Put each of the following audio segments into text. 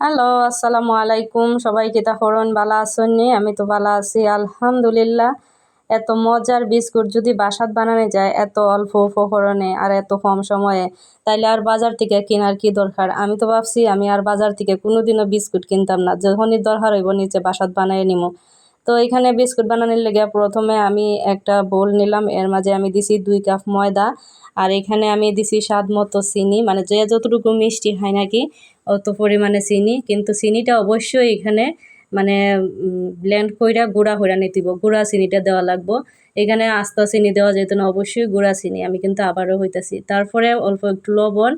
Hello, আসসালামু আলাইকুম। সবাই কিতা হরণ বালা আসনি আমি তো বালা আছি, আলহামদুলিল্লাহ। এত মজার বিস্কুট যদি বাসাত বানানো যায়, এত অল্প উপকরণে আর এত কম সময়ে, তাইলে আর বাজার থেকে কেনার কি দরকার? আমি তো ভাবছি, আমি আর বাজার থেকে কোনোদিনও বিস্কুট কিনতাম না। যখনই দরকার হইব, নিচে বাসাত বানাই নিমো। তো এখানে বিস্কুট বানানোর লেগে প্রথমে আমি একটা বোল নিলাম। এর মাঝে আমি দিছি দুই কাপ ময়দা। আর এখানে আমি দিছি স্বাদ মতো চিনি। মানে যে যতটুকু মিষ্টি হয় নাকি অত পরিমাণে চিনি, কিন্তু চিনিটা অবশ্যই এখানে মানে ব্লেন্ড কইরা গুঁড়া হইরা নিতিব। গুঁড়া চিনিটা দেওয়া লাগবো। এখানে আস্তা চিনি দেওয়া যেত না, অবশ্যই গুঁড়া চিনি। আমি কিন্তু আবারও হইতেছি। তারপরে অল্প একটু লবণ,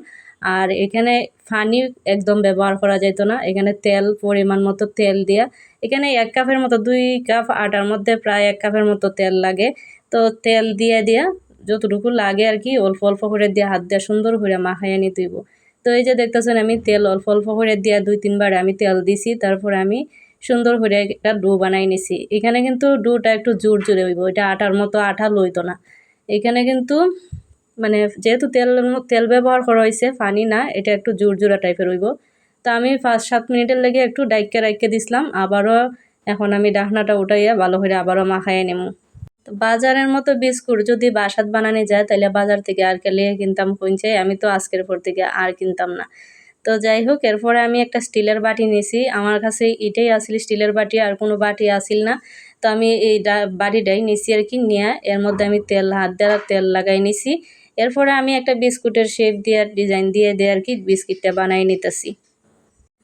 আর এখানে পানি একদম ব্যবহার করা যেত না। এখানে তেল, পরিমাণ মতো তেল দিয়া। এখানে এক কাপের মতো, দুই কাপ আটার মধ্যে প্রায় এক কাপের মতো তেল লাগে। তো তেল দিয়ে দিয়া যতটুকু লাগে আর কি, অল্প অল্প করে দিয়ে হাত দিয়ে সুন্দর করে মাখাইয়া নিতেইব তো এই যে দেখতেছেন, আমি তেল অল্প অল্প করে দিয়া দুই তিনবার আমি তেল দিছি, তারপরে আমি সুন্দর করে একটা ডো বানাই নিছি। এখানে কিন্তু ডোটা একটু জোর জোরে হইব, এটা আটার মতো আঠা লইতো না। এখানে কিন্তু মানে যেহেতু তেল তেল ব্যবহার করা হয়েছে পানি না, এটা একটু জোর জোরা টাইপের হইব। তো আমি পাঁচ সাত মিনিটের লেগে একটু ডাইকে রাইকে দিছিলাম, আবারও এখন আমি ডাকনাটা উঠাইয়া ভালো করে আবারও মাখাইয়ে নেব বাজারের মতো বিস্কুট যদি বাসাত বানানো যায় তাহলে বাজার থেকে আর কেলে কিনতাম কইছে আমি তো আজকের পর থেকে আর কিনতাম না। তো যাই হোক, এরপরে আমি একটা স্টিলের বাটি নিছি। আমার কাছে এটাই আসিল, স্টিলের বাটি আর কোনো বাটি আসিল না। তো আমি এই বাটিটাই নিছি আর কি নিয়ে, এর মধ্যে আমি তেল, হাত দেওয়া তেল লাগাই নিছি। এরপরে আমি একটা বিস্কুটের শেপ দিয়ে, ডিজাইন দিয়ে দিয়ে আর কি বিস্কিটটা বানাই নিতেছি।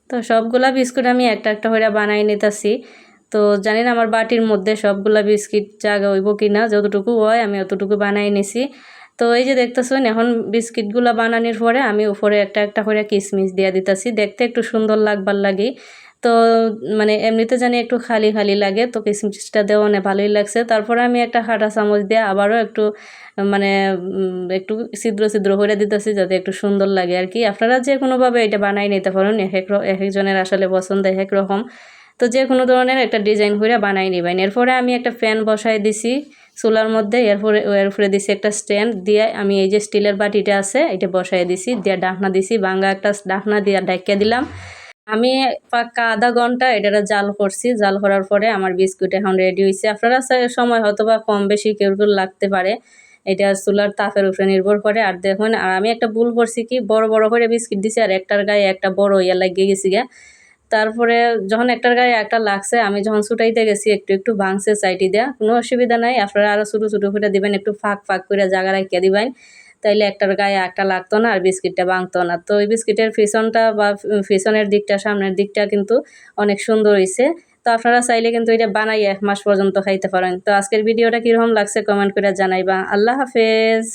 তো সবগুলা বিস্কুট আমি একটা একটা করে বানাই নিতেছি। তো জানি না আমার বাটির মধ্যে সবগুলা বিস্কিট জায়গা হইব কি না যতটুকু হয় আমি অতটুকু বানাই নিছি। তো এই যে দেখতেছেন, এখন বিস্কিটগুলো বানানোর পরে আমি উপরে একটা একটা করে কিশমিশ দিয়ে দিতেছি, দেখতে একটু সুন্দর লাগবার লাগে। তো মানে এমনিতে জানি একটু খালি খালি লাগে, তো কিশমিশটা দেওয়া অনেক ভালোই লাগছে। তারপরে আমি একটা হাঁটা চামচ দিয়ে আবারও একটু মানে একটু ছিদ্র ছিদ্র করে দিতেছি যাতে একটু সুন্দর লাগে আর কি। আপনারা যে কোনোভাবে এটা বানাই নিতে পারেন, এক এক একজনের আসলে পছন্দ এক রকম। তো যে কোনো ধরনের একটা ডিজাইন করে বানাই নিবেন। এরপরে আমি একটা ফ্যান বসাই দিছি চুলার মধ্যে, এরপরে এরপরে দিছি একটা স্ট্যান্ড দিয়ে আমি এই যে স্টিলের বাটিটা আছে, এটা বসাই দিছি, দিয়ে ডাকনা দিছি বাঙ্গা একটা ডাকনা দিয়ে ডাকিয়ে দিলাম। আমি পাক্কা আধা ঘণ্টা এটা জাল করছি, জাল করার পরে আমার বিস্কুট এখন রেডি হয়েছে আপনারা সময় হয়তো বা কম বেশি কেউ কেউ লাগতে পারে, এটা চুলার তাপের উপরে নির্ভর করে। আর দেখুন, আর আমি একটা ভুল করছি কি, বড় বড় করে বিস্কিট দিছি আর একটার গায়ে একটা বড় ইয়া লাগিয়ে গেছি গা। তারপরে যখন একটার গায়ে একটা লাগছে, আমি যখন ছুটাইতে গেছি, একটু একটু ভাঙছে সাইটি দেওয়া কোনো অসুবিধা নাই। আপনারা আরও ছোটো ছোটো করে দিবেন, একটু ফাঁক ফাঁক করে জায়গা রাখিয়ে দিবেন। তাইলে একটার গায়ে একটা লাগতো না, আর বিস্কিটটা ভাঙতো না। তো ওই বিস্কিটের ফিসনটা বা ফিসনের দিকটা, সামনের দিকটা কিন্তু অনেক সুন্দর হয়েছে তো আপনারা চাইলে কিন্তু এটা বানাই এক মাস পর্যন্ত খাইতে পারেন। তো আজকের ভিডিওটা কীরকম লাগছে, কমেন্ট করে জানাইবা। আল্লাহ হাফেজ।